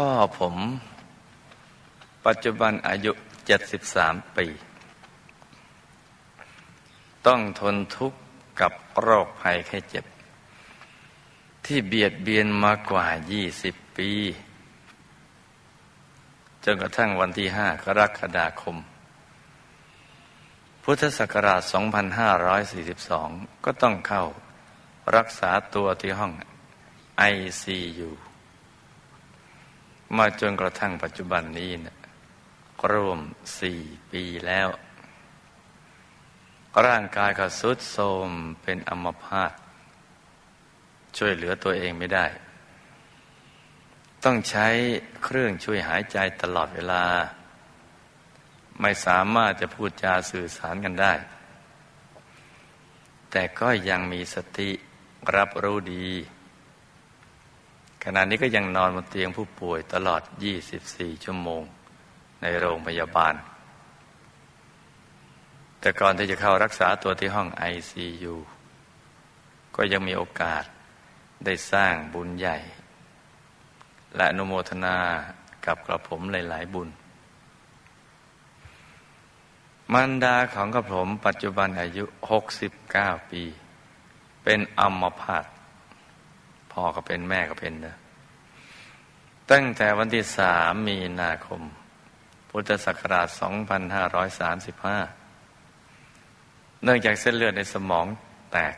พ่อผม ปัจจุบันอายุ 73 ปี ต้องทนทุกข์กับโรคภัยไข้เจ็บ ที่เบียดเบียนมากว่า 20 ปี จนกระทั่งวันที่ 5 กรกฎาคม พุทธศักราช 2542 ก็ต้องเข้ารักษาตัวที่ห้อง ICU มาจนกระทั่งปัจจุบันนี้นะรวมสี่ปีแล้ว ร่างกายก็สุดโทรมเป็นอัมพาตช่วยเหลือตัวเองไม่ได้ ต้องใช้เครื่องช่วยหายใจตลอดเวลา ไม่สามารถจะพูดจาสื่อสารกันได้ แต่ก็ยังมีสติรับรู้ดี ขณะนี้ก็ยังนอนบนเตียงผู้ป่วยตลอด 24 ชั่วโมงในโรงพยาบาล แต่ก่อนที่จะเข้ารักษาตัวที่ห้อง ICU ก็ยังมีโอกาสได้สร้างบุญใหญ่ และอนุโมทนากับกระผมหลาย ๆ บุญ มันดาของกระผมปัจจุบันอายุ 69 ปี เป็นอัมพาต พ่อก็เป็นแม่ก็เป็นนะตั้งแต่วันที่สามมีนาคม พุทธศักราช 2535 เนื่องจากเส้นเลือดในสมองแตก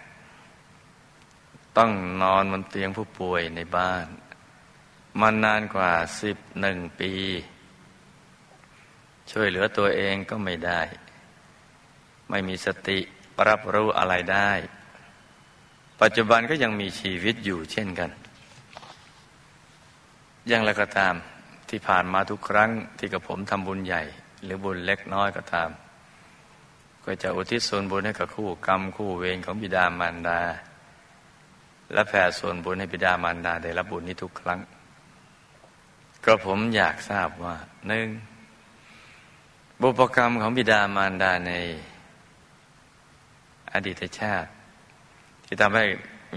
ต้องนอนบนเตียงผู้ป่วยในบ้าน มานานกว่าสิบหนึ่งปี ช่วยเหลือตัวเองก็ไม่ได้ ไม่มีสติรับรู้อะไรได้ ปัจจุบันก็ยังมีชีวิตอยู่เช่นกัน อย่างไรก็ตามที่ผ่านมาทุกครั้งที่กับผมทำบุญใหญ่ หรือบุญเล็กน้อยก็ตาม ก็จะอุทิศส่วนบุญให้กับคู่กรรมคู่เวรของบิดามารดา และแผ่ส่วนบุญให้บิดามารดาได้รับบุญนี้ทุกครั้ง ก็ผมอยากทราบว่าหนึ่งบุพกรรมของบิดามารดาในอดีตชาติ ที่ทำให้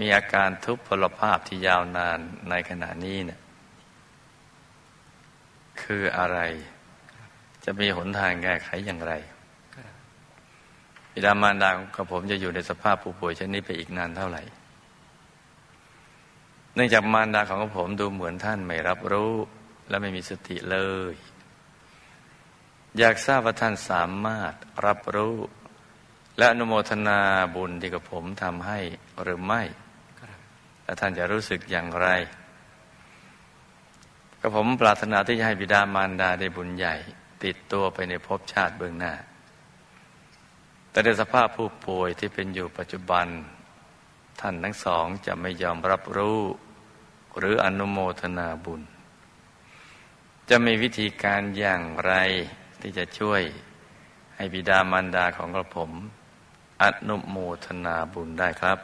มีอาการทุพพลภาพที่ยาวนานในขณะนี้เนี่ยคืออะไร จะมีหนทางแก้ไขอย่างไรบิดามารดาของผมจะอยู่ในสภาพผู้ป่วยเช่นนี้ไปอีกนานเท่าไหร่ เนื่องจากมารดาของผมดูเหมือนท่านไม่รับรู้และไม่มีสติเลย อยากทราบว่าท่านสามารถรับรู้ และอนุโมทนาบุญที่กับผมทำให้หรือไม่และท่านจะรู้สึกอย่างไรก็ผมปรารถนาที่จะให้บิดามารดาได้บุญใหญ่ ติดตัวไปในภพชาติเบื้องหน้า แต่ในสภาพผู้ป่วยที่เป็นอยู่ปัจจุบัน ท่านทั้งสองจะไม่ยอมรับรู้ หรืออนุโมทนาบุญ จะมีวิธีการอย่างไรที่จะช่วยให้บิดามารดาของกระผม อนุโมทนาบุญได้ครับ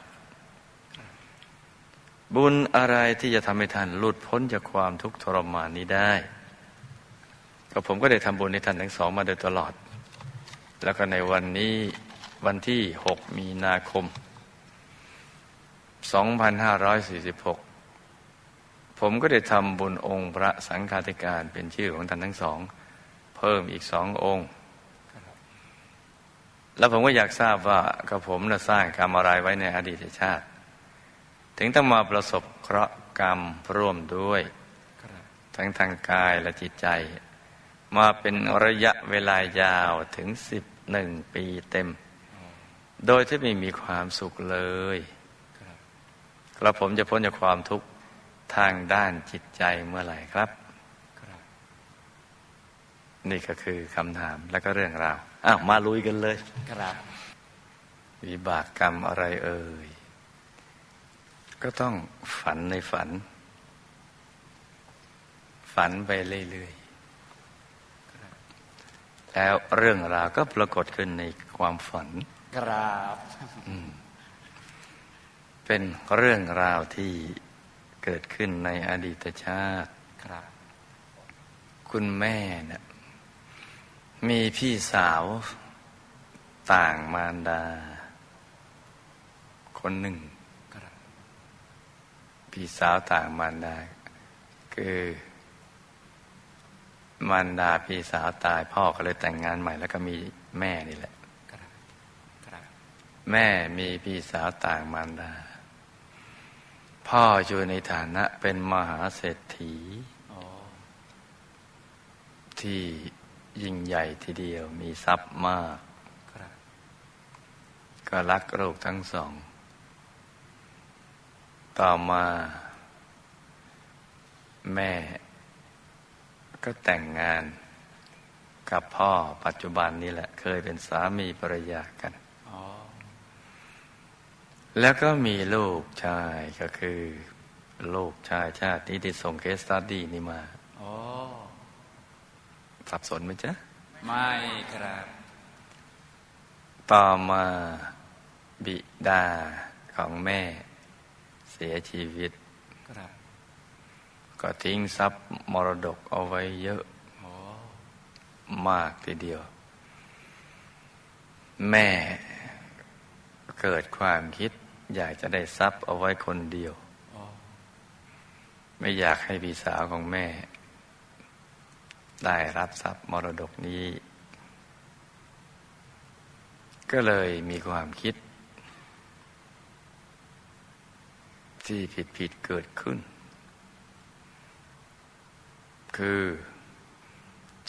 บุญอะไรที่จะทำให้ท่านหลุดพ้นจากความทุกข์ทรมานนี้ได้ ก็ผมก็ได้ทำบุญในท่านทั้งสองมาโดยตลอด แล้วก็ในวันนี้วันที่ 6 มีนาคม 2546 ผมก็ได้ทำบุญองค์พระสังฆาธิการเป็นชื่อของท่านทั้งสอง เพิ่มอีกสององค์ แล้วผมก็อยากทราบว่ากับผมนะสร้างกรรมอะไรไว้ในอดีตชาติ ถึงต้องมาประสบเคราะห์กรรมร่วมด้วย ทั้งทางกายและจิตใจ มาเป็นระยะเวลายาวถึงสิบหนึ่งปีเต็ม โดยที่ไม่มีความสุขเลยกระผมจะพ้นจากความทุกข์ทางด้านจิตใจเมื่อไหร่ครับ นี่ก็คือคำถามแล้วก็เรื่องราวอ้าวมาลุยกันเลยครับวิบากกรรมอะไรเอ่ย ก็ต้องฝันในฝัน ฝันไปเรื่อยๆแล้วเรื่องราวก็ปรากฏขึ้นในความฝันครับเป็นเรื่องราวที่เกิดขึ้นในอดีตชาติครับ คุณแม่นะ มีพี่สาวต่างมารดา คนหนึ่ง พี่สาวต่างมารดา คือ มารดาพี่สาวตายพ่อก็เลยแต่งงานใหม่ แล้วก็มีแม่นี่แหละ แม่มีพี่สาวต่างมารดา พ่ออยู่ในฐานะเป็นมหาเศรษฐีที่ ยิ่งใหญ่ทีเดียว มีทรัพย์มาก ก็รักลูกทั้งสอง ต่อมา แม่ ก็แต่งงานกับพ่อปัจจุบันนี้แหละ เคยเป็นสามีภรรยากัน แล้วก็มีลูกชายก็คือ ลูกชายชาตินี้ที่ส่งเคสตัดดี้นี่มา อ๋อ สับสนไหมจ๊ะ ไม่ครับ ต่อมาบิดาของแม่ เสียชีวิต ครับ ก็ทิ้งทรัพย์มรดกเอาไว้เยอะอ๋อมากทีเดียว แม่เกิดความคิด อยากจะได้ทรัพย์เอาไว้คนเดียวอ๋อไม่อยากให้พี่สาวของแม่ ได้รับทรัพย์มรดกนี้ ก็เลยมีความคิด ที่ผิดผิดๆเกิดขึ้น คือ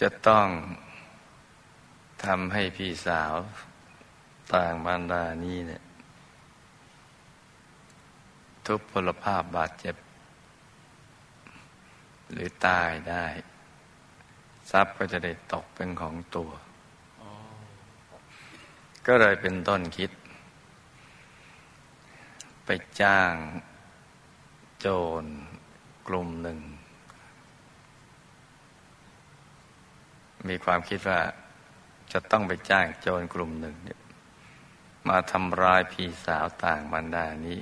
จะต้องทำให้พี่สาวต่างบรรดานี้เนี่ยทุพพลภาพบาดเจ็บ หรือตายได้ ทรัพย์ก็จะได้ตกเป็นของตัว ก็เลยเป็นต้นคิด ไปจ้างโจรกลุ่มหนึ่ง มีความคิดว่าจะต้องไปจ้างโจรกลุ่มหนึ่งเนี่ยมาทำร้ายพี่สาวต่างบรรดานี้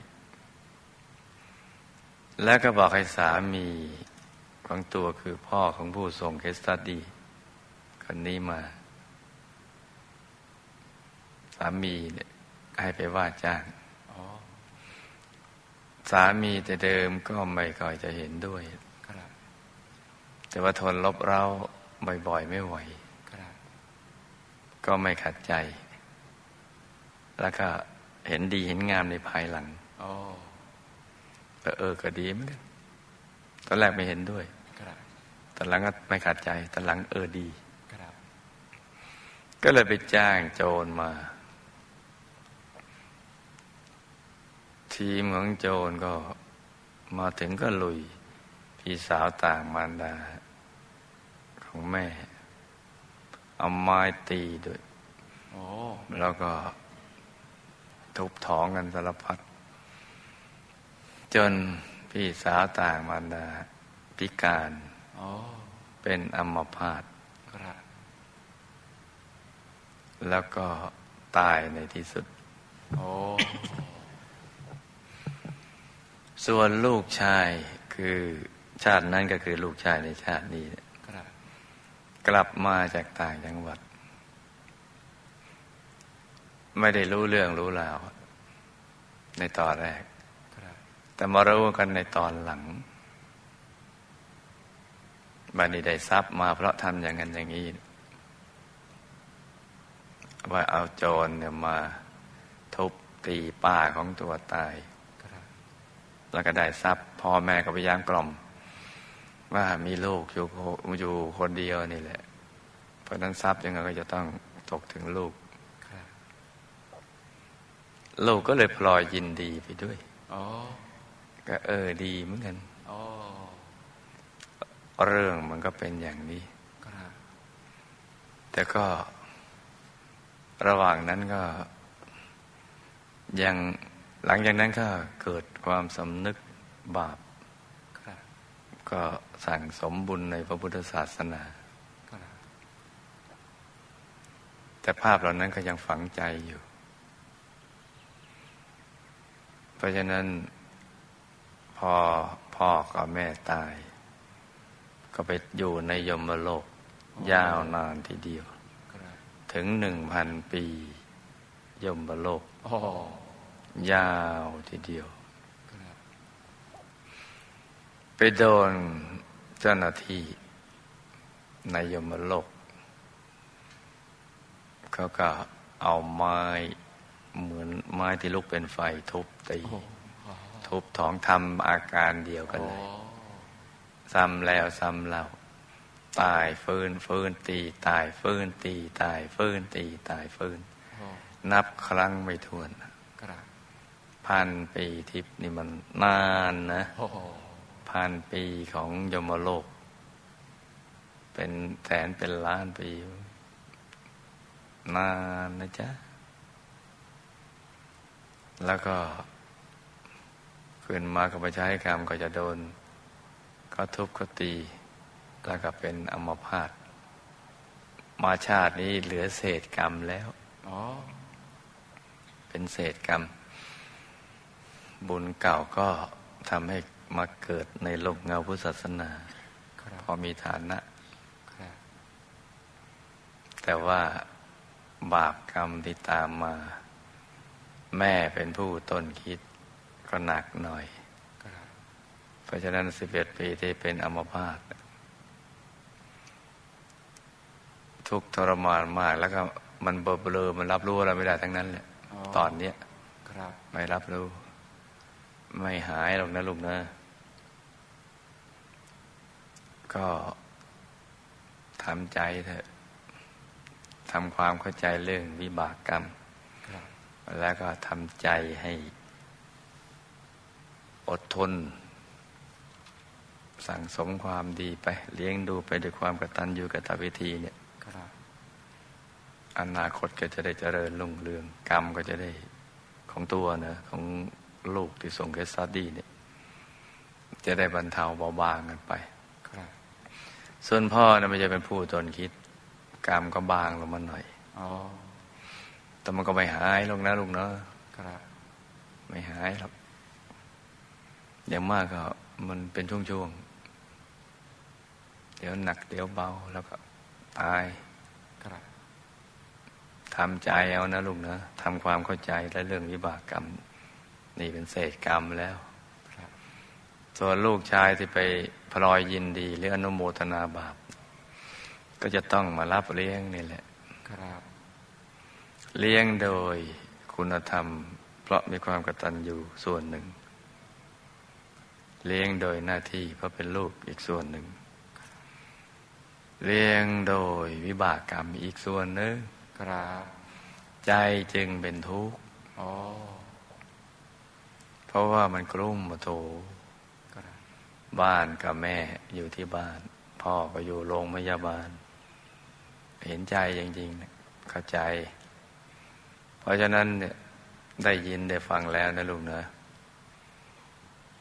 แล้วก็บอกให้สามี ของตัวคือพ่อของผู้ส่งเคสตัดดีคนนี้มา สามีเนี่ยให้ไปว่าจ้างสามีแต่เดิมก็ไม่ค่อยจะเห็นด้วย แต่ว่าทนลบเร้าบ่อยๆ ไม่ไหว ก็ไม่ขัดใจ แล้วก็เห็นดีเห็นงามในภายหลังอ๋อก็เออก็ดีเหมือนกันตอนแรกไม่เห็นด้วย ตอนหลังก็ไม่ขัดใจตอนหลังเออดีครับก็เลยไปจ้างโจรมา ทีมของโจรก็มาถึงก็ลุย พี่สาวต่างมารดา ของแม่ เอาไม้ตีด้วยโอ้แล้วก็ ทุบท้องกันสารพัดจนพี่สาวต่างมารดา พิการอ๋อ เป็นอัมพาตครับแล้วก็ตายในที่สุดโอ้ส่วนลูกชายคือชาตินั้นก็คือลูกชายในชาตินี้เนี่ยครับกลับมาจากต่างจังหวัด ไม่ได้รู้เรื่องรู้ราว ในตอนแรกครับแต่มารู้กันในตอนหลัง บันนี้ได้ทรัพย์มาเพราะทำอย่างนั้นอย่างนี้ ว่าเอาโจรเนี่ยมาทุบตีป้าของตัวตายครับแล้วก็ได้ทรัพย์พ่อแม่ก็พยายามกล่อม ว่ามีลูกอยู่โคอยู่คนเดียวนี่แหละ เพราะฉะนั้นทรัพย์ยังไงก็จะต้องตกถึงลูกครับลูกก็เลยพลอยยินดีไปด้วยอ๋อก็เออดีเหมือนกันอ๋อ เรื่องมันก็เป็นอย่างนี้ แต่ก็ระหว่างนั้นก็ยังหลังจากนั้นก็เกิดความสำนึกบาป ก็สั่งสมบุญในพระพุทธศาสนา แต่ภาพเหล่านั้นก็ยังฝังใจอยู่ เพราะฉะนั้นพอพ่อกับแม่ตาย ก็ไปอยู่ในยมโลก ยาวนานทีเดียวครับถึงหนึ่งพันปี ยมโลกโอ้ยาวทีเดียวครับไปโดนเจ้าหน้าที่ในยมโลกเขาก็เอาไม้เหมือนไม้ที่ลุกเป็นไฟทุบตีโอ้โหทุบท้องทำอาการเดียวกันเลย ซ้ำแล้วซ้ำเล่าตายฟื้นฟื้นตี ตายฟื้นตี ตายฟื้นตี ตายฟื้นโอ้นับครั้งไม่ถ้วนครับพันปีทิพย์นี่มันนานนะโอ้โหพันปีของยมโลก เป็นแสนเป็นล้านปี นานนะจ๊ะ แล้วก็ขึ้นมากับประชาให้กรรมก็จะโดน ก็ทุบก็ตี แล้วก็เป็นอัมพาตมาชาตินี้เหลือเศษกรรมแล้วอ๋อเป็นเศษกรรม บุญเก่าก็ทำให้มาเกิดในลมเงาพุทธศาสนาครับพอมีฐานะครับแต่ว่าบาปกรรมที่ตามมา แม่เป็นผู้ต้นคิดก็หนักหน่อยครับ เพราะฉะนั้นสิบเอ็ดปีที่เป็นอัมพาตทุกข์ทรมานมาก แล้วก็มันเบลอๆมันรับรู้อะไรไม่ได้ทั้งนั้นแหละตอนเนี้ยครับ ไม่รับรู้ ไม่หายหรอกนะลูกนะก็ทำใจเถอะทำความเข้าใจเรื่องวิบากกรรมครับแล้วก็ทำใจให้ อดทน สั่งสมความดีไป เลี้ยงดูไปด้วยความกตัญญูกตวิธีเนี่ยครับอนาคตก็จะได้เจริญรุ่งเรือง กรรมก็จะได้ของตัวนะของลูกที่ส่งเคสสตดี้เนี่ย จะได้บรรเทาเบาบางกันไปครับส่วนพ่อนะไม่ใช่เป็นผู้ตนคิด กรรมก็บางลงมาหน่อยอ๋อแต่มันก็ไม่หายลงนะลูกเนาะครับไม่หายหรอกอย่างมากก็มันเป็นช่วงๆ เดี๋ยวหนักเดี๋ยวเบาแล้วก็ตายครับทำใจเอานะลูกนะทำความเข้าใจและเรื่องวิบากกรรม นี่เป็นเศษกรรมแล้วครับส่วนลูกชายที่ไปพลอยยินดีหรืออนุโมทนาบาป ก็จะต้องมารับเลี้ยงนี่แหละครับเลี้ยงโดยคุณธรรม เพราะมีความกตัญญูส่วนหนึ่ง เลี้ยงโดยหน้าที่เพราะเป็นลูกอีกส่วนหนึ่ง เลี้ยงโดยวิบากกรรมอีกส่วนหนึ่งครับใจจึงเป็นทุกข์อ๋อเพราะว่ามันกลุ้มมาโถครับบ้านกับแม่อยู่ที่บ้าน พ่อก็อยู่โรงพยาบาล เห็นใจจริงๆนะเข้าใจ เพราะฉะนั้นเนี่ยได้ยินได้ฟังแล้วนะลูกนะ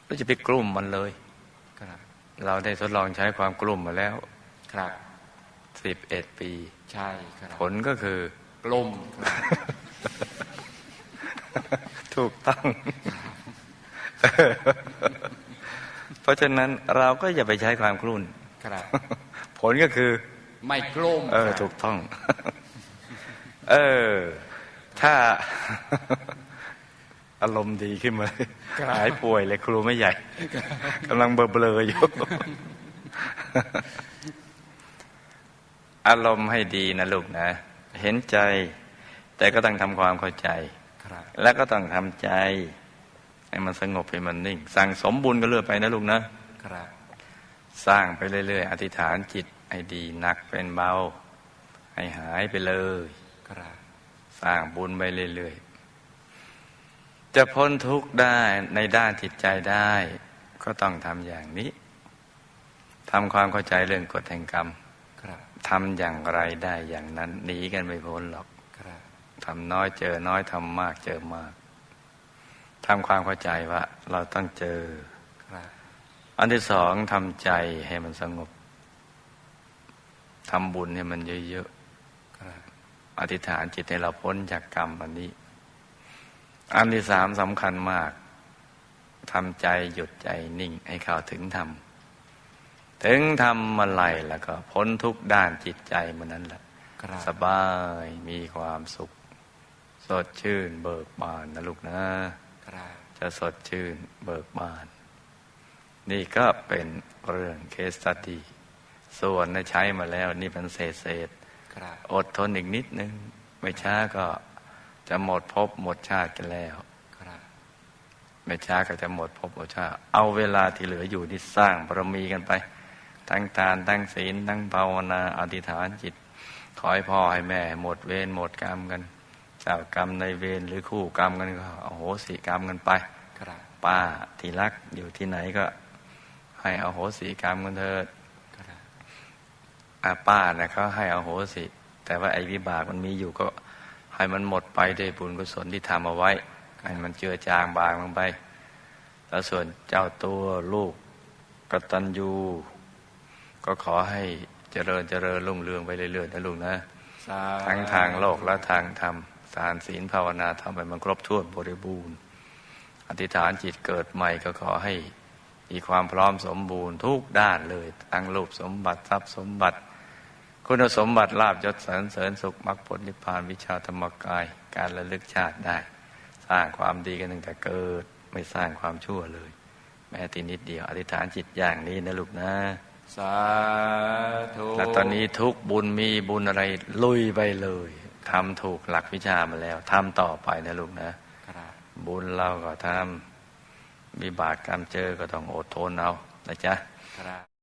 เราจะไปกลุ่มมันเลยครับเราได้ทดลองใช้ความกลุ่มมาแล้ว ครับสิบเอ็ดปี ใช่ครับผลก็คือกลมครับถูกต้อง เพราะฉะนั้นเราก็อย่าไปใช้ความกลุ่นครับ ผลก็คือไม่กลมเออครับถูกต้อง เออ ถ้าอารมณ์ดีขึ้นมาเลยครับหายป่วยเลยครูไม่ใหญ่กำลังเบลอๆอยู่ อารมณ์ให้ดีนะลูกนะ เห็นใจ แต่ก็ต้องทำความเข้าใจครับแล้วก็ต้องทำใจ ให้มันสงบให้มันนิ่ง สั่งสมบุญก็เรื่อยไปนะลูกนะครับสร้างไปเรื่อย ๆ อธิษฐานจิตให้ดีหนักเป็นเบา ให้หายไปเลยครับสร้างบุญไปเรื่อยๆ จะพ้นทุกข์ได้ในด้านจิตใจได้ ก็ต้องทำอย่างนี้ทำความเข้าใจเรื่องกฎแห่งกรรมครับ ทำอย่างไรได้อย่างนั้นหนีกันไม่พ้นหรอกทำน้อยเจอน้อยทำมากเจอมากทำความเข้าใจว่า เราต้องเจอ อันที่สองทำใจให้มันสงบทำบุญให้มันเยอะๆอธิษฐานจิตให้เราพ้นจากกรรมอันนี้ อันที่สามสำคัญมากทำใจหยุดใจนิ่งให้เข้าถึงธรรม ถึงทำเมื่อไหร่แล้วก็พ้นทุกด้านจิตใจมันนั้นแหละครับสบายมีความสุข สดชื่นเบิกบานนะลูกนะครับจะสดชื่นเบิกบาน นี่ก็เป็นเรื่องเคสตัดดีส่วนนะใช้มาแล้วนี่เป็นเศษเศษครับๆอดทนอีกนิดนึง ไม่ช้าก็จะหมดภพหมดชาติกันแล้วครับไม่ช้าก็จะหมดภพหมดชาติ เอาเวลาที่เหลืออยู่นี่สร้างบารมีกันไป ทั้งทานทั้งศีลทั้งภาวนาอธิษฐานจิต ขอให้พ่อให้แม่ หมดเวรหมดกรรมกันเจ้ากรรมในเวรหรือคู่กรรมกันก็อโหสิกรรมกันไปครับป้าที่รักอยู่ที่ไหนก็ ให้อโหสิกรรมกันเถิดครับอาป้านะเขาให้อโหสิ แต่ว่าไอ้วิบากมันมีอยู่ก็ให้มันหมดไปด้วยบุญกุศลที่ทำเอาไว้ให้มันเจือจางบางลงไป แล้วส่วนเจ้าตัวลูกกตัญญู ก็ขอให้เจริญเจริญรุ่งเรืองไปเรื่อยๆนะลูกนะสาทั้งทางโลกและทางธรรมสารศีลภาวนาทำให้มันครบถ้วนบริบูรณ์ อธิษฐานจิตเกิดใหม่ก็ขอให้มีความพร้อมสมบูรณ์ทุกด้านเลยทั้งรูปสมบัติทรัพย์สมบัติ คุณสมบัติลาบยศสรรเสริญสุขมรรคผลนิพพานวิชาธรรมกาย การระลึกชาติได้ สร้างความดีกันตั้งแต่เกิดไม่สร้างความชั่วเลย แม้ทีนิดเดียวอธิษฐานจิตอย่างนี้นะลูกนะ สาธุ และตอนนี้ทุกบุญมีบุญอะไรลุยไปเลยทำถูกหลักวิชามาแล้วทำต่อไปนะลูกนะครับบุญเราก็ทำวิบากกรรมเจอก็ต้องอดทนเอานะจ๊ะครับ